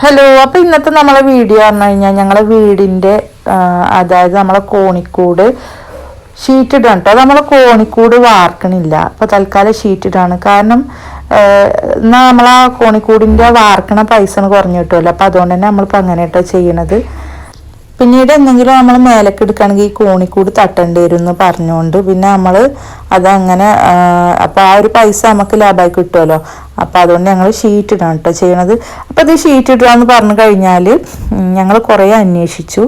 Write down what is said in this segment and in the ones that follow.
Hello അപ്പോൾ ഇന്നത്തെ നമ്മളെ വീഡിയോ പറഞ്ഞു കഴിഞ്ഞാൽ ഞങ്ങളെ വീടിന്റെ അതായത് നമ്മളെ കോണിക്കൂട് ഷീറ്റ് ഇടാണ് കേട്ടോ നമ്മളെ കോണിക്കൂട് വാർക്കണില്ല. അപ്പോൾ തൽക്കാലം ഷീറ്റ് ഇടാണ്. കാരണം എന്നാൽ ആ കോണിക്കൂടിന്റെ വാർക്കണ പൈസ കുറഞ്ഞു കിട്ടുമല്ലോ അപ്പോൾ അതുകൊണ്ട് തന്നെ നമ്മളിപ്പോൾ അങ്ങനെ കേട്ടോ ചെയ്യണത്. പിന്നീട് എന്തെങ്കിലും നമ്മൾ മേലേക്ക് എടുക്കുകയാണെങ്കിൽ ഈ കോണിക്കൂട് തട്ടേണ്ടി വരും എന്ന് പറഞ്ഞുകൊണ്ട് പിന്നെ നമ്മൾ അതങ്ങനെ അപ്പോൾ ആ ഒരു പൈസ നമുക്ക് ലാഭമായി കിട്ടുമല്ലോ അപ്പോൾ അതുകൊണ്ട് ഞങ്ങൾ ഷീറ്റ് ഇടാണ് കേട്ടോ ചെയ്യണത്. അപ്പോൾ അത് ഷീറ്റ് ഇടുക എന്ന് പറഞ്ഞു കഴിഞ്ഞാൽ ഞങ്ങൾ കുറേ അന്വേഷിച്ചു.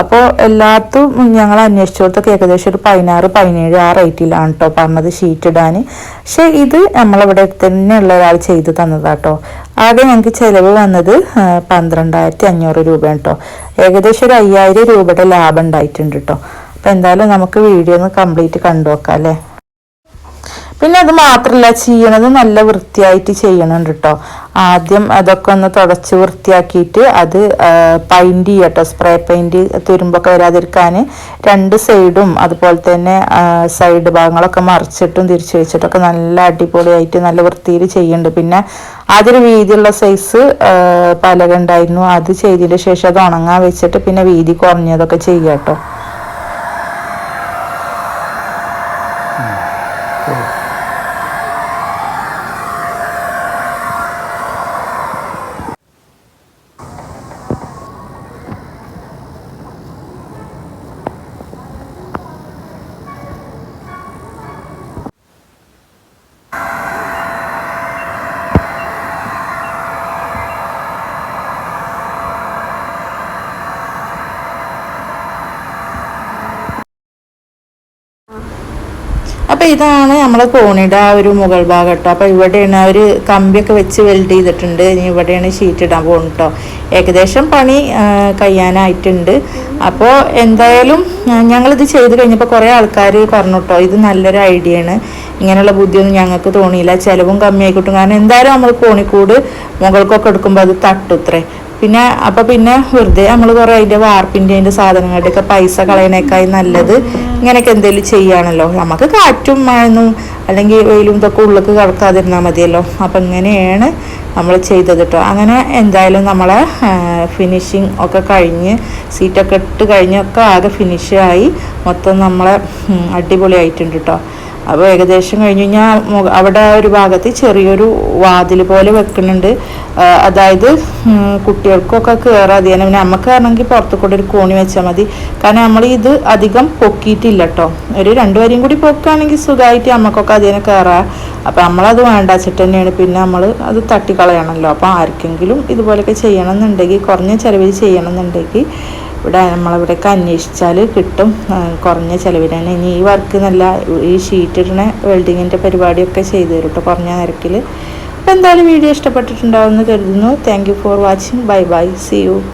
അപ്പോൾ എല്ലാത്തും ഞങ്ങൾ അന്വേഷിച്ചിടത്തൊക്കെ ഏകദേശം ഒരു പതിനാറ് പതിനേഴ് ആ റേറ്റിലാണ് കേട്ടോ പറഞ്ഞത് ഷീറ്റ് ഇടാൻ പക്ഷേ ഇത് നമ്മളിവിടെ ഉള്ള ഒരാൾ ചെയ്ത് തന്നതാട്ടോ ആകെ ഞങ്ങൾക്ക് ചിലവ് വന്നത് പന്ത്രണ്ടായിരത്തി അഞ്ഞൂറ് രൂപ കേട്ടോ ഏകദേശം ഒരു അയ്യായിരം രൂപയുടെ ലാഭം ഉണ്ടായിട്ടുണ്ട് കേട്ടോ അപ്പോൾ എന്തായാലും നമുക്ക് വീഡിയോ ഒന്ന് കംപ്ലീറ്റ് കണ്ടു നോക്കാം അല്ലേ? പിന്നെ അത് മാത്രമല്ല ചെയ്യണത് നല്ല വൃത്തിയായിട്ട് ചെയ്യണുണ്ട് കേട്ടോ ആദ്യം അതൊക്കെ ഒന്ന് തുടച്ച് വൃത്തിയാക്കിയിട്ട് അത് പെയിന്റ് ചെയ്യട്ടോ. സ്പ്രേ പെയിന്റ് തുരുമ്പൊക്കെ വരാതിരിക്കാൻ രണ്ട് സൈഡും അതുപോലെ തന്നെ സൈഡ് ഭാഗങ്ങളൊക്കെ മറിച്ചിട്ടും തിരിച്ചു വെച്ചിട്ടൊക്കെ നല്ല അടിപൊളിയായിട്ട് നല്ല വൃത്തിയിൽ ചെയ്യുന്നുണ്ട് പിന്നെ അതൊരു വീതിയുള്ള സൈസ് പലക ഉണ്ടായിരുന്നു. അത് ചെയ്തതിന് ശേഷം അത് ഉണങ്ങാൻ വെച്ചിട്ട് പിന്നെ വീതി കുറഞ്ഞതൊക്കെ ചെയ്യാം കേട്ടോ അപ്പൊ ഇതാണ് നമ്മുടെ കോണിയുടെ ആ ഒരു മുകൾ ഭാഗം കേട്ടോ അപ്പോൾ ഇവിടെയാണ് ഒരു കമ്പിയൊക്കെ വെച്ച് വെൽഡ് ചെയ്തിട്ടുണ്ട്. ഇനി ഇവിടെയാണ് ഷീറ്റ് ഇടാൻ പോകുന്നത് കേട്ടോ ഏകദേശം പണി കഴിയാനായിട്ടുണ്ട്. അപ്പോൾ എന്തായാലും ഞങ്ങളിത് ചെയ്ത് കഴിഞ്ഞപ്പോൾ കുറേ ആൾക്കാർ പറഞ്ഞു കേട്ടോ ഇത് നല്ലൊരു ഐഡിയ ആണ്. ഇങ്ങനെയുള്ള ബുദ്ധിയൊന്നും ഞങ്ങൾക്ക് തോന്നിയില്ല. ചിലവും കമ്മിയായിക്കോട്ടും. കാരണം എന്തായാലും നമ്മൾ കോണിക്കൂട് മുകൾക്കൊക്കെ എടുക്കുമ്പോൾ അത് തട്ടുത്രേ പിന്നെ അപ്പോൾ പിന്നെ വെറുതെ നമ്മൾ കുറേ അതിന്റെ വാർപ്പിന്റെ അതിന്റെ സാധനങ്ങളുടെയൊക്കെ പൈസ കളയണേക്കായി നല്ലത് ഇങ്ങനെയൊക്കെ എന്തെങ്കിലും ചെയ്യാണല്ലോ. നമുക്ക് കാറ്റും മഴന്നും അല്ലെങ്കിൽ വെയിലും ഇതൊക്കെ ഉള്ളിലേക്ക് കിടക്കാതിരുന്നാൽ മതിയല്ലോ. അപ്പം ഇങ്ങനെയാണ് നമ്മൾ ചെയ്തത് കേട്ടോ അങ്ങനെ എന്തായാലും നമ്മളെ ഫിനിഷിങ് ഒക്കെ കഴിഞ്ഞ് സീറ്റൊക്കെ ഇട്ട് കഴിഞ്ഞൊക്കെ ആകെ ഫിനിഷായി മൊത്തം നമ്മളെ അടിപൊളിയായിട്ടുണ്ട് കേട്ടോ അപ്പോൾ ഏകദേശം കഴിഞ്ഞ് കഴിഞ്ഞാൽ അവിടെ ഒരു ഭാഗത്ത് ചെറിയൊരു വാതിൽ പോലെ വെക്കുന്നുണ്ട്. അതായത് കുട്ടികൾക്കൊക്കെ കയറാതെ പിന്നെ നമുക്കാണെങ്കിൽ പുറത്തു കൂടെ ഒരു കോണി വെച്ചാൽ മതി. കാരണം നമ്മൾ ഇത് അധികം പൊക്കിയിട്ടില്ല കേട്ടോ ഒരു രണ്ടു വരെയും കൂടി പൊക്കുകയാണെങ്കിൽ സുഖമായിട്ട് നമുക്കൊക്കെ അതിനെ കയറാം അപ്പോൾ നമ്മളത് വേണ്ട വെച്ചിട്ട് തന്നെയാണ്. പിന്നെ നമ്മൾ അത് തട്ടിക്കളയണമല്ലോ. അപ്പോൾ ആർക്കെങ്കിലും ഇതുപോലെയൊക്കെ ചെയ്യണമെന്നുണ്ടെങ്കിൽ കുറഞ്ഞ ചിലവിൽ ചെയ്യണമെന്നുണ്ടെങ്കിൽ ഇവിടെ നമ്മളിവിടെയൊക്കെ അന്വേഷിച്ചാൽ കിട്ടും. കുറഞ്ഞ ചിലവിനാണ് ഇനി ഈ വർക്ക് നല്ല ഈ ഷീറ്റിടണ വെൽഡിങ്ങിന്റെ പരിപാടിയൊക്കെ ചെയ്തു തരും കേട്ടോ കുറഞ്ഞ നിരക്കിൽ. അപ്പോൾ എന്തായാലും വീഡിയോ ഇഷ്ടപ്പെട്ടിട്ടുണ്ടാവുമെന്ന് കരുതുന്നു. Thank for watching bye bye see you